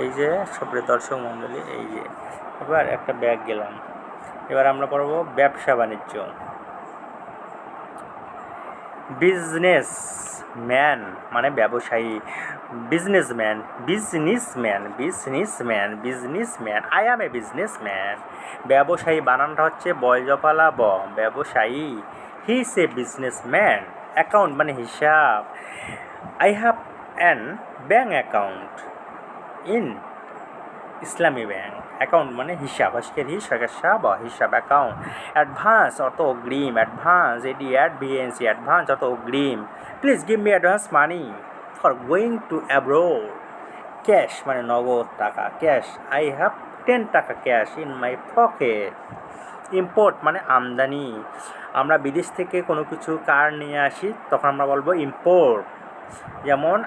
এই যে সুপ্রিয় দর্শক মণ্ডলী, এই যে। এবার একটা ব্যাগ গেলাম। এবার আমরা পড়ব ব্যবসা বাণিজ্য। বিজনেস ম্যান মানে ব্যবসায়ী। Businessman businessman businessman businessman I am a businessman ব্যবসায়ী বানানটা হচ্ছে বয়জপালা ব ব্যবসায়ী। হি ইস এ বিজনেসম্যান অ্যাকাউন্ট মানে হিসাব। I have an bank account in Islami bank. Account মানে হিসাব। আজকের হিসাব বা হিসাব অ্যাকাউন্ট। অ্যাডভান্স অত অগ্রিম। Advance AD ad BNC advance অত অগ্রিম। Please give me advance money for going to abroad cash মানে নগদ টাকা। ক্যাশ আই হ্যাভ টেন টাকা cash in my pocket import মানে আমদানি। আমরা বিদেশ থেকে কোনো কিছু কার নিয়ে আসি, তখন আমরা বলব ইম্পোর্ট যেমন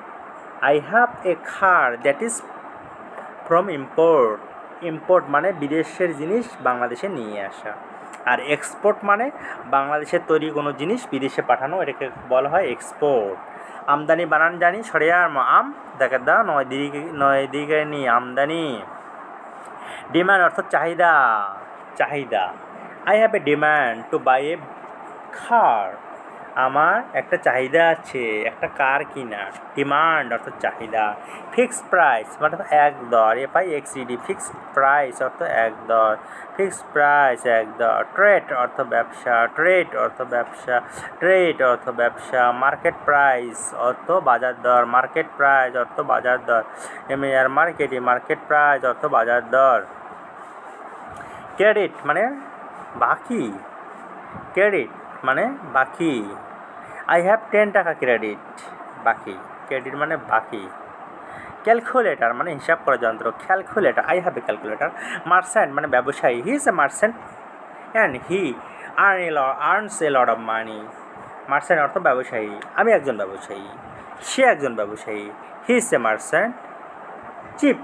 I have a car that is from import import মানে বিদেশের জিনিস বাংলাদেশে নিয়ে আসা। আর এক্সপোর্ট মানে বাংলাদেশের তৈরি কোনো জিনিস বিদেশে পাঠানো, এটাকে বলা হয় এক্সপোর্ট আমদানি বানান জানি সরিয়ার আম দেখে দা, নয় দিকে নয় দিকে নি, আমদানি। ডিমান্ড অর্থ চাহিদা চাহিদা। I have a demand to buy a car আমার একটা চাহিদা আছে, একটা কার কিনা। ডিমান্ড অর্থ চাহিদা। ফিক্সড প্রাইস মানে এক দর। F I X E D fixed price অর্থ এক দর। ফিক্সড প্রাইস এক দর। ট্রেড অর্থ ব্যবসা। ট্রেড অর্থ ব্যবসা। ট্রেড অর্থ ব্যবসা। মার্কেট প্রাইস অর্থ বাজার দর। মার্কেট প্রাইস অর্থ বাজার দর। এম আর মার্কেটে মার্কেট প্রাইস অর্থ বাজার দর। ক্রেডিট মানে বাকি। ক্রেডিট মানে বাকি। আই হ্যাভ টেন টাকা ক্রেডিট বাকি। ক্রেডিট মানে বাকি। ক্যালকুলেটার মানে হিসাব করা যন্ত্র। Calculator I have a calculator merchant মানে ব্যবসায়ী। He is a merchant and he earn a earns a lot of money merchant অর্থ ব্যবসায়ী। আমি একজন ব্যবসায়ী। সে একজন ব্যবসায়ী। He is a merchant cheap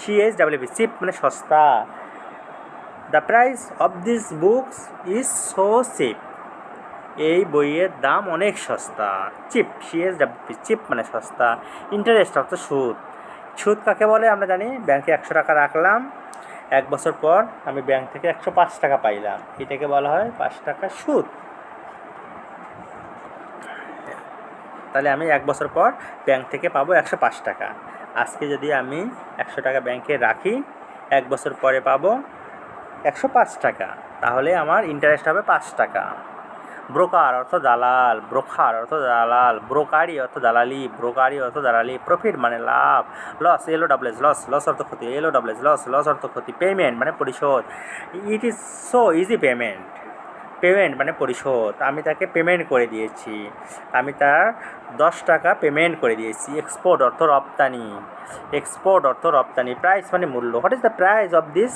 C S W cheap মানে সস্তা। The price of this books is so cheap এই বইয়ের দাম অনেক সস্তা। চিপ সিএস ডাব্লিউ চিপ মানে সস্তা। ইন্টারেস্ট অর্থ সুদ। সুদ কাকে বলে আমরা জানি? ব্যাংকে একশো টাকা রাখলাম, এক বছর পর আমি ব্যাংক থেকে একশো পাঁচ টাকা পাইলাম। এটাকে বলা হয় পাঁচ টাকা সুদ। তাহলে আমি এক বছর পর ব্যাংক থেকে পাবো একশো পাঁচ টাকা। আজকে যদি আমি একশো টাকা ব্যাংকে রাখি, এক বছর পরে পাবো একশো পাঁচ টাকা। তাহলে আমার ইন্টারেস্ট হবে পাঁচ টাকা। ব্রোকার অর্থ দালাল ব্রোকার অর্থ দালাল, ব্রোকারি অর্থ দালালি, ব্রোকারি অর্থ দালালি প্রফিট মানে লাভ লস এলো ডাবলেস লস লস অর্থ ক্ষতি এলো ডাবলেস লস লস অর্থ ক্ষতি পেমেন্ট মানে পরিশোধ it is so easy payment payment মানে পরিশোধ, আমি তাকে পেমেন্ট করে দিয়েছি, আমি তার দশ টাকা পেমেন্ট করে দিয়েছি এক্সপোর্ট অর্থ রপ্তানি এক্সপোর্ট অর্থ রপ্তানি প্রাইস মানে মূল্য what is the price of this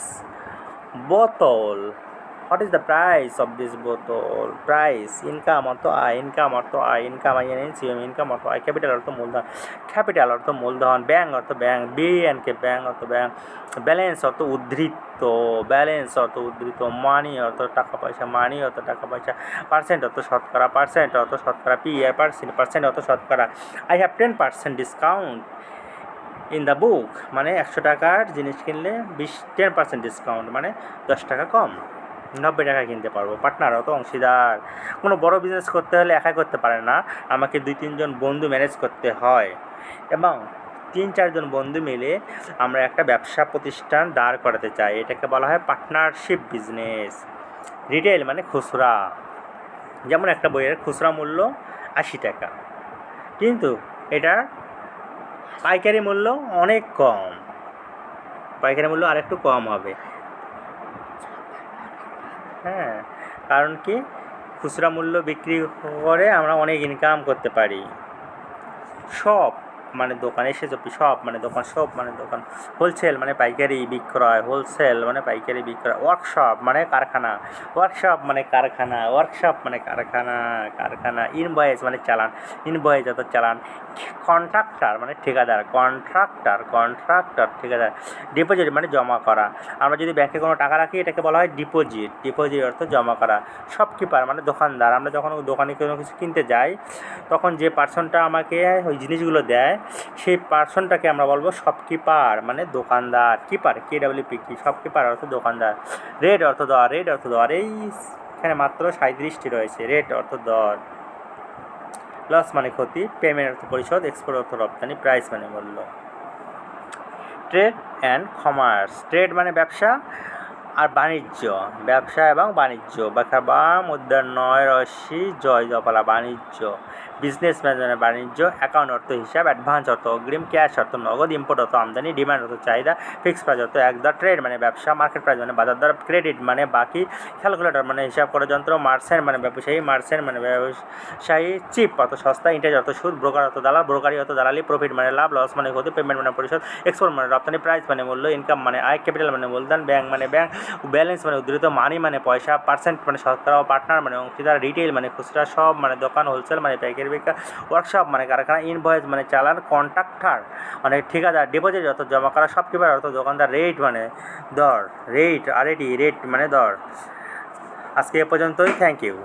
বোতল what is the price of this বোতল প্রাইস ইনকাম অর্থ আয় ইনকাম অর্থ আয় income I N C M income অর্থ আয় ক্যাপিটাল অর্থ মূলধন ক্যাপিটাল অর্থ মূলধন ব্যাঙ্ক অর্থ bank B N K bank অর্থ ব্যাঙ্ক ব্যালেন্স অর্থ উদ্ধৃত ব্যালেন্স অর্থ উদ্ধৃত মানি অর্থ টাকা পয়সা মানি অর্থ টাকা পয়সা পার্সেন্ট অর্থ শতকরা পার্সেন্ট অর্থ শতকরা পি আর পার্সেন্ট পার্সেন্ট অর্থ শতকরা I have ten percent discount in the book মানে একশো টাকার জিনিস কিনলে বিশ টেন পার্সেন্ট ডিসকাউন্ট মানে দশ টাকা কম নব্বই টাকা কিনতে পারব। পার্টনার, অত অংশীদার। কোনো বড় বিজনেস করতে হলে একাই করতে পারে না। আমাকে দুই, তিনজন বন্ধু ম্যানেজ করতে হয়। এবং তিন, চারজন বন্ধু মিলে আমরা একটা ব্যবসা প্রতিষ্ঠান দাঁড় করাতে চাই। এটাকে বলা হয় পার্টনারশিপ বিজনেস রিটেল মানে খুচরা। যেমন একটা বইয়ের খুচরা মূল্য আশি টাকা। কিন্তু এটার পাইকারি মূল্য অনেক কম। পাইকারি মূল্য আরেকটু কম হবে। হ্যাঁ কারণ কি? খুচরা মূল্য বিক্রি করে আমরা অনেক ইনকাম করতে পারি। সব। মানে দোকান এসে সব মানে দোকান সব মানে দোকান হোলসেল মানে পাইকারি বিক্রয় হোলসেল মানে পাইকারি বিক্রয় ওয়ার্কশপ মানে কারখানা ওয়ার্কশপ মানে কারখানা ওয়ার্কশপ মানে কারখানা কারখানা ইনভয়েস মানে চালান ইনভয়েস অর্থাৎ চালান কন্ট্রাক্টর মানে ঠিকাদার কন্ট্রাক্টর কন্ট্রাক্টর ঠিকাদার ডিপোজিট মানে জমা করা। আমরা যদি ব্যাংকে কোনো টাকা রাখি, এটাকে বলা হয় ডিপোজিট ডিপোজিট অর্থ জমা করা। শপকিপার মানে দোকানদার, আমরা যখন দোকানে কোনো কিছু কিনতে যাই, তখন যে পার্সনটা আমাকে ওই জিনিসগুলো দেয় সেই পার্সনটাকে আমরা বলব শপকিপার মানে দোকানদার, কিপার কে ডাব্লিউ পি কি, শপকিপার অর্থ দোকানদার। রেড অর্থ দর, রেড অর্থ দর, এই এখানে মাত্র সাঁত্রিশটি রয়েছে, রেড অর্থ দর। লস মানে ক্ষতি, পেমেন্ট অর্থ পরিশোধ, এক্সপোর্ট অর্থ রপ্তানি, প্রাইস মানে মূল্য। ট্রেড অ্যান্ড কমার্স, ট্রেড মানে ব্যবসা আর বাণিজ্য, ব্যবসা এবং বাণিজ্য ব্যাখ্যা বা মুদ্রার নয় রশ্মি, জয় জপালা বাণিজ্য বিজনেস মানে বাণিজ্য অ্যাকাউন্ট অর্থ হিসাব অ্যাডভান্স অর্থ অগ্রিম ক্যাশ অর্থ নগদ ইম্পোর্ট অর্থ আমদানি ডিমান্ড অর্থ চাহিদা ফিক্স প্রাইস অর্থ এক দর ট্রেড মানে ব্যবসা মার্কেট প্রাইস মানে বাজার দর ক্রেডিট মানে বাকি ক্যালকুলেটর মানে হিসাব করা যন্ত্র মার্সেন্ট মানে ব্যবসায়ী মার্সেন্ট মানে ব্যবসায়ী চিপ অর্থ সস্তা ইন্টারেজ অর্থ সুদ ব্রোকার অর্থ দালাল ব্রোকারি অর্থ দালালি প্রফিট মানে লাভ লস মানে ক্ষতি পেমেন্ট মানে পরিশোধ এক্সপোর্ট মানে রপ্তানি প্রাইস মানে মূল্য ইনকাম মানে আয় ক্যাপিটাল মানে মূলধন ব্যাংক মানে ব্যাংক ব্যালেন্স মানে উদ্ধৃত মানি মানে পয়সা পার্সেন্ট মানে শতকরা পার্টনার মানে অংশীদার রিটেল মানে খুচরা, সব মানে দোকান হোলসেল মানে প্যাকের বিক্রি ওয়ার্কশপ মানে কারখানা ইনভয়েস মানে চালান কন্ট্রাক্টার মানে ঠিকাদার ডিপোজিট অর্থ জমা করা, সব শপকিপার অর্থ দোকানদার রেট মানে দর রেট আর রেট মানে দর। আজকে এ পর্যন্তই থ্যাংক ইউ